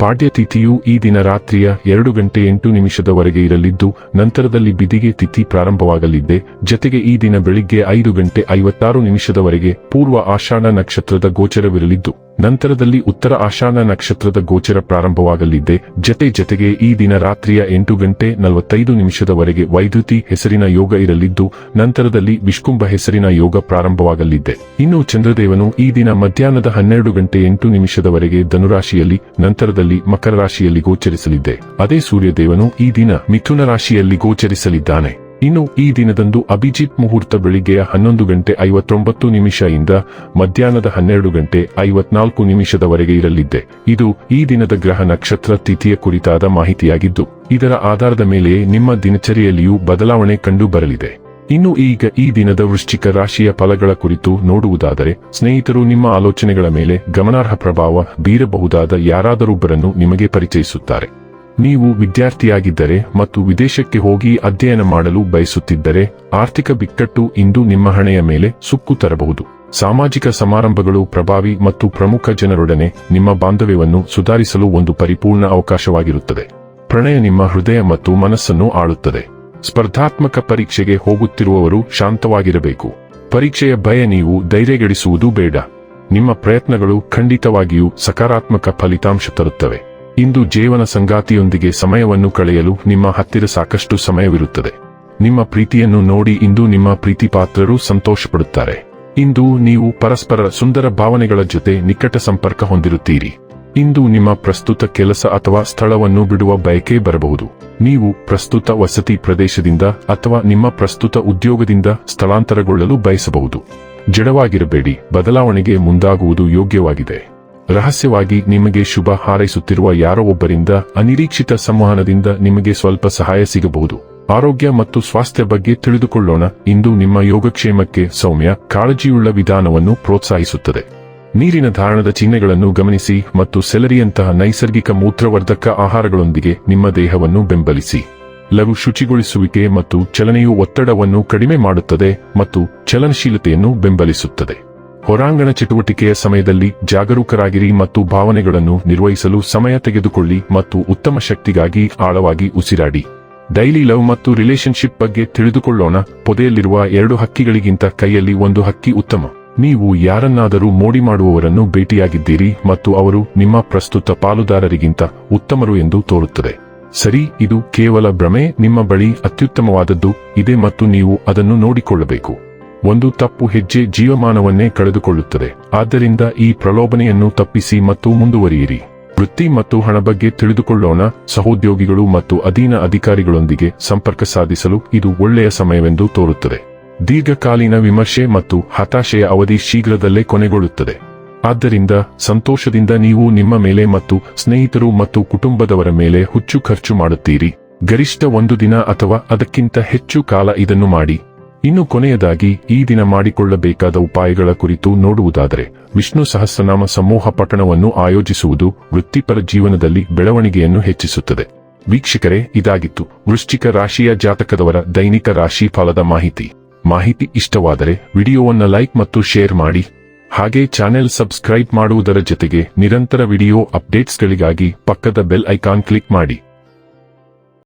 ಪಾಡ್ಯ ತಿಥಿಯು ಈ ದಿನ ರಾತ್ರಿಯ ಎರಡು ಗಂಟೆ ಎಂಟು ನಿಮಿಷದವರೆಗೆ ಇರಲಿದ್ದು, ನಂತರದಲ್ಲಿ ಬಿದಿಗೆ ತಿಥಿ ಪ್ರಾರಂಭವಾಗಲಿದೆ ಜತೆಗೆ ಈ ದಿನ ಬೆಳಿಗ್ಗೆ ಐದು ಗಂಟೆ ಐವತ್ತಾರು ನಿಮಿಷದವರೆಗೆ ಪೂರ್ವ ಆಷಾಢ ನಕ್ಷತ್ರದ ಗೋಚರವಿರಲಿದ್ದು ನಂತರದಲ್ಲಿ ಉತ್ತರ ಆಷಾಢ ನಕ್ಷತ್ರದ ಗೋಚರ ಪ್ರಾರಂಭವಾಗಲಿದೆ. ಜತೆ ಜತೆಗೆ ಈ ದಿನ ರಾತ್ರಿಯ ಎಂಟು ಗಂಟೆ ನಲವತ್ತೈದು ನಿಮಿಷದವರೆಗೆ ವೈದ್ಯುತಿ ಹೆಸರಿನ ಯೋಗ ಇರಲಿದ್ದು, ನಂತರದಲ್ಲಿ ವಿಷ್ಕುಂಭ ಹೆಸರಿನ ಯೋಗ ಪ್ರಾರಂಭವಾಗಲಿದೆ. ಇನ್ನು ಚಂದ್ರದೇವನು ಈ ದಿನ ಮಧ್ಯಾಹ್ನದ ಹನ್ನೆರಡು ಗಂಟೆ ಎಂಟು ನಿಮಿಷದವರೆಗೆ ಧನುರಾಶಿಯಲ್ಲಿ, ನಂತರದಲ್ಲಿ ಮಕರ ರಾಶಿಯಲ್ಲಿ ಗೋಚರಿಸಲಿದೆ. ಅದೇ ಸೂರ್ಯದೇವನು ಈ ದಿನ ಮಿಥುನ ರಾಶಿಯಲ್ಲಿ ಗೋಚರಿಸಲಿದ್ದಾನೆ. ಇನ್ನು ಈ ದಿನದಂದು ಅಭಿಜಿತ್ ಮುಹೂರ್ತ ಬೆಳಿಗ್ಗೆಯ ಹನ್ನೊಂದು ಗಂಟೆ ಐವತ್ತೊಂಬತ್ತು ನಿಮಿಷ ಇಂದ ಮಧ್ಯಾಹ್ನದ ಹನ್ನೆರಡು ಗಂಟೆ ಐವತ್ನಾಲ್ಕು ನಿಮಿಷದವರೆಗೆ ಇರಲಿದ್ದೆ. ಇದು ಈ ದಿನದ ಗ್ರಹ ನಕ್ಷತ್ರ ತಿಥಿಯ ಕುರಿತಾದ ಮಾಹಿತಿಯಾಗಿದ್ದು, ಇದರ ಆಧಾರದ ಮೇಲೆಯೇ ನಿಮ್ಮ ದಿನಚರಿಯಲ್ಲಿಯೂ ಬದಲಾವಣೆ ಕಂಡು ಬರಲಿದೆ ಇನ್ನು ಈಗ ಈ ದಿನದ ವೃಶ್ಚಿಕ ರಾಶಿಯ ಫಲಗಳ ಕುರಿತು ನೋಡುವುದಾದರೆ, ಸ್ನೇಹಿತರು ನಿಮ್ಮ ಆಲೋಚನೆಗಳ ಮೇಲೆ ಗಮನಾರ್ಹ ಪ್ರಭಾವ ಬೀರಬಹುದಾದ ಯಾರಾದರೊಬ್ಬರನ್ನು ನಿಮಗೆ ಪರಿಚಯಿಸುತ್ತಾರೆ. ನೀವು ವಿದ್ಯಾರ್ಥಿಯಾಗಿದ್ದರೆ ಮತ್ತು ವಿದೇಶಕ್ಕೆ ಹೋಗಿ ಅಧ್ಯಯನ ಮಾಡಲು ಬಯಸುತ್ತಿದ್ದರೆ ಆರ್ಥಿಕ ಬಿಕ್ಕಟ್ಟು ಇಂದು ನಿಮ್ಮ ಹಣೆಯ ಮೇಲೆ ಸುಕ್ಕು ತರಬಹುದು. ಸಾಮಾಜಿಕ ಸಮಾರಂಭಗಳು ಪ್ರಭಾವಿ ಮತ್ತು ಪ್ರಮುಖ ಜನರೊಡನೆ ನಿಮ್ಮ ಬಾಂಧವ್ಯವನ್ನು ಸುಧಾರಿಸಲು ಒಂದು ಪರಿಪೂರ್ಣ ಅವಕಾಶವಾಗಿರುತ್ತದೆ. ಪ್ರಣಯ ನಿಮ್ಮ ಹೃದಯ ಮತ್ತು ಮನಸ್ಸನ್ನು ಆಳುತ್ತದೆ. ಸ್ಪರ್ಧಾತ್ಮಕ ಪರೀಕ್ಷೆಗೆ ಹೋಗುತ್ತಿರುವವರು ಶಾಂತವಾಗಿರಬೇಕು. ಪರೀಕ್ಷೆಯ ಭಯ ನೀವು ಧೈರ್ಯಗೆಡಿಸುವುದು ಬೇಡ. ನಿಮ್ಮ ಪ್ರಯತ್ನಗಳು ಖಂಡಿತವಾಗಿಯೂ ಸಕಾರಾತ್ಮಕ ಫಲಿತಾಂಶ ತರುತ್ತವೆ. ಇಂದು ಜೀವನ ಸಂಗಾತಿಯೊಂದಿಗೆ ಸಮಯವನ್ನು ಕಳೆಯಲು ನಿಮ್ಮ ಹತ್ತಿರ ಸಾಕಷ್ಟು ಸಮಯವಿರುತ್ತದೆ. ನಿಮ್ಮ ಪ್ರೀತಿಯನ್ನು ನೋಡಿ ಇಂದು ನಿಮ್ಮ ಪ್ರೀತಿಪಾತ್ರರು ಸಂತೋಷಪಡುತ್ತಾರೆ. ಇಂದು ನೀವು ಪರಸ್ಪರ ಸುಂದರ ಭಾವನೆಗಳ ಜೊತೆ ನಿಕಟ ಸಂಪರ್ಕ ಹೊಂದಿರುತ್ತೀರಿ. ಇಂದು ನಿಮ್ಮ ಪ್ರಸ್ತುತ ಕೆಲಸ ಅಥವಾ ಸ್ಥಳವನ್ನು ಬಿಡುವ ಬಯಕೆ ಬರಬಹುದು. ನೀವು ಪ್ರಸ್ತುತ ವಸತಿ ಪ್ರದೇಶದಿಂದ ಅಥವಾ ನಿಮ್ಮ ಪ್ರಸ್ತುತ ಉದ್ಯೋಗದಿಂದ ಸ್ಥಳಾಂತರಗೊಳ್ಳಲು ಬಯಸಬಹುದು. ಜಡವಾಗಿರಬೇಡಿ, ಬದಲಾವಣೆಗೆ ಮುಂದಾಗುವುದು ಯೋಗ್ಯವಾಗಿದೆ. ರಹಸ್ಯವಾಗಿ ನಿಮಗೆ ಶುಭ ಹಾರೈಸುತ್ತಿರುವ ಯಾರೋ ಒಬ್ಬರಿಂದ ಅನಿರೀಕ್ಷಿತ ಸಂವಹನದಿಂದ ನಿಮಗೆ ಸ್ವಲ್ಪ ಸಹಾಯ ಸಿಗಬಹುದು. ಆರೋಗ್ಯ ಮತ್ತು ಸ್ವಾಸ್ಥ್ಯ ಬಗ್ಗೆ ತಿಳಿದುಕೊಳ್ಳೋಣ. ಇಂದು ನಿಮ್ಮ ಯೋಗಕ್ಷೇಮಕ್ಕೆ ಸೌಮ್ಯ, ಕಾಳಜಿಯುಳ್ಳ ವಿಧಾನವನ್ನು ಪ್ರೋತ್ಸಾಹಿಸುತ್ತದೆ. ನೀರಿನ ಧಾರಣದ ಚಿಹ್ನೆಗಳನ್ನು ಗಮನಿಸಿ ಮತ್ತು ಸೆಲರಿಯಂತಹ ನೈಸರ್ಗಿಕ ಮೂತ್ರವರ್ಧಕ ಆಹಾರಗಳೊಂದಿಗೆ ನಿಮ್ಮ ದೇಹವನ್ನು ಬೆಂಬಲಿಸಿ. ಲಘು ಶುಚಿಗೊಳಿಸುವಿಕೆ ಮತ್ತು ಚಲನೆಯು ಒತ್ತಡವನ್ನು ಕಡಿಮೆ ಮಾಡುತ್ತದೆ ಮತ್ತು ಚಲನಶೀಲತೆಯನ್ನು ಬೆಂಬಲಿಸುತ್ತದೆ. ಹೊರಾಂಗಣ ಚಟುವಟಿಕೆಯ ಸಮಯದಲ್ಲಿ ಜಾಗರೂಕರಾಗಿರಿ ಮತ್ತು ಭಾವನೆಗಳನ್ನು ನಿರ್ವಹಿಸಲು ಸಮಯ ತೆಗೆದುಕೊಳ್ಳಿ ಮತ್ತು ಉತ್ತಮ ಶಕ್ತಿಗಾಗಿ ಆಳವಾಗಿ ಉಸಿರಾಡಿ. ಡೈಲಿ ಲವ್ ಮತ್ತು ರಿಲೇಶನ್ಶಿಪ್ ಬಗ್ಗೆ ತಿಳಿದುಕೊಳ್ಳೋಣ. ಪೊದೆಯಲ್ಲಿರುವ ಎರಡು ಹಕ್ಕಿಗಳಿಗಿಂತ ಕೈಯಲ್ಲಿ ಒಂದು ಹಕ್ಕಿ ಉತ್ತಮ. ನೀವು ಯಾರನ್ನಾದರೂ ಮೋಡಿ ಮಾಡುವವರನ್ನು ಭೇಟಿಯಾಗಿದ್ದೀರಿ ಮತ್ತು ಅವರು ನಿಮ್ಮ ಪ್ರಸ್ತುತ ಪಾಲುದಾರರಿಗಿಂತ ಉತ್ತಮರು ಎಂದು ತೋರುತ್ತದೆ. ಸರಿ, ಇದು ಕೇವಲ ಭ್ರಮೆ, ನಿಮ್ಮ ಬಳಿ ಅತ್ಯುತ್ತಮವಾದದ್ದು ಇದೆ ಮತ್ತು ನೀವು ಅದನ್ನು ನೋಡಿಕೊಳ್ಳಬೇಕು. ಒಂದು ತಪ್ಪು ಹೆಜ್ಜೆ ಜೀವಮಾನವನ್ನೇ ಕಳೆದುಕೊಳ್ಳುತ್ತದೆ. ಆದ್ದರಿಂದ ಈ ಪ್ರಲೋಭನೆಯನ್ನು ತಪ್ಪಿಸಿ ಮತ್ತು ಮುಂದುವರಿಯಿರಿ. ವೃತ್ತಿ ಮತ್ತು ಹಣ ಬಗ್ಗೆ ತಿಳಿದುಕೊಳ್ಳೋಣ. ಸಹೋದ್ಯೋಗಿಗಳು ಮತ್ತು ಅಧೀನ ಅಧಿಕಾರಿಗಳೊಂದಿಗೆ ಸಂಪರ್ಕ ಸಾಧಿಸಲು ಇದು ಒಳ್ಳೆಯ ಸಮಯವೆಂದು ತೋರುತ್ತದೆ. ದೀರ್ಘಕಾಲೀನ ವಿಮರ್ಶೆ ಮತ್ತು ಹತಾಶೆಯ ಅವಧಿ ಶೀಘ್ರದಲ್ಲೇ ಕೊನೆಗೊಳ್ಳುತ್ತದೆ. ಆದ್ದರಿಂದ ಸಂತೋಷದಿಂದ ನೀವು ನಿಮ್ಮ ಮೇಲೆ ಮತ್ತು ಸ್ನೇಹಿತರು ಮತ್ತು ಕುಟುಂಬದವರ ಮೇಲೆ ಹುಚ್ಚು ಖರ್ಚು ಮಾಡುತ್ತೀರಿ. ಗರಿಷ್ಠ ಒಂದು ದಿನ ಅಥವಾ ಅದಕ್ಕಿಂತ ಹೆಚ್ಚು ಕಾಲ ಇದನ್ನು ಮಾಡಿ. ಇನ್ನು ಕೊನೆಯದಾಗಿ, ಈ ದಿನ ಮಾಡಿಕೊಳ್ಳಬೇಕಾದ ಉಪಾಯಗಳ ಕುರಿತು ನೋಡುವುದಾದರೆ, ವಿಷ್ಣು ಸಹಸ್ರನಾಮ ಸಮೂಹ ಪಠಣವನ್ನು ಆಯೋಜಿಸುವುದು ವೃತ್ತಿಪರ ಜೀವನದಲ್ಲಿ ಬೆಳವಣಿಗೆಯನ್ನು ಹೆಚ್ಚಿಸುತ್ತದೆ. ವೀಕ್ಷಕರೇ, ಇದಾಗಿತ್ತು. ವೃಶ್ಚಿಕ ರಾಶಿಯ ಜಾತಕದವರ ದೈನಿಕ ರಾಶಿ ಫಲದ ಮಾಹಿತಿ. ಮಾಹಿತಿ ಇಷ್ಟವಾದರೆ, ವಿಡಿಯೋವನ್ನು ಲೈಕ್ ಮತ್ತು ಶೇರ್ ಮಾಡಿ. ಹಾಗೆ ಚಾನೆಲ್ ಸಬ್ಸ್ಕ್ರೈಬ್ ಮಾಡುವುದರ ಜೊತೆಗೆ ನಿರಂತರ ವಿಡಿಯೋ ಅಪ್ಡೇಟ್ಸ್ಗಳಿಗಾಗಿ ಪಕ್ಕದ ಬೆಲ್ ಐಕಾನ್ ಕ್ಲಿಕ್ ಮಾಡಿ.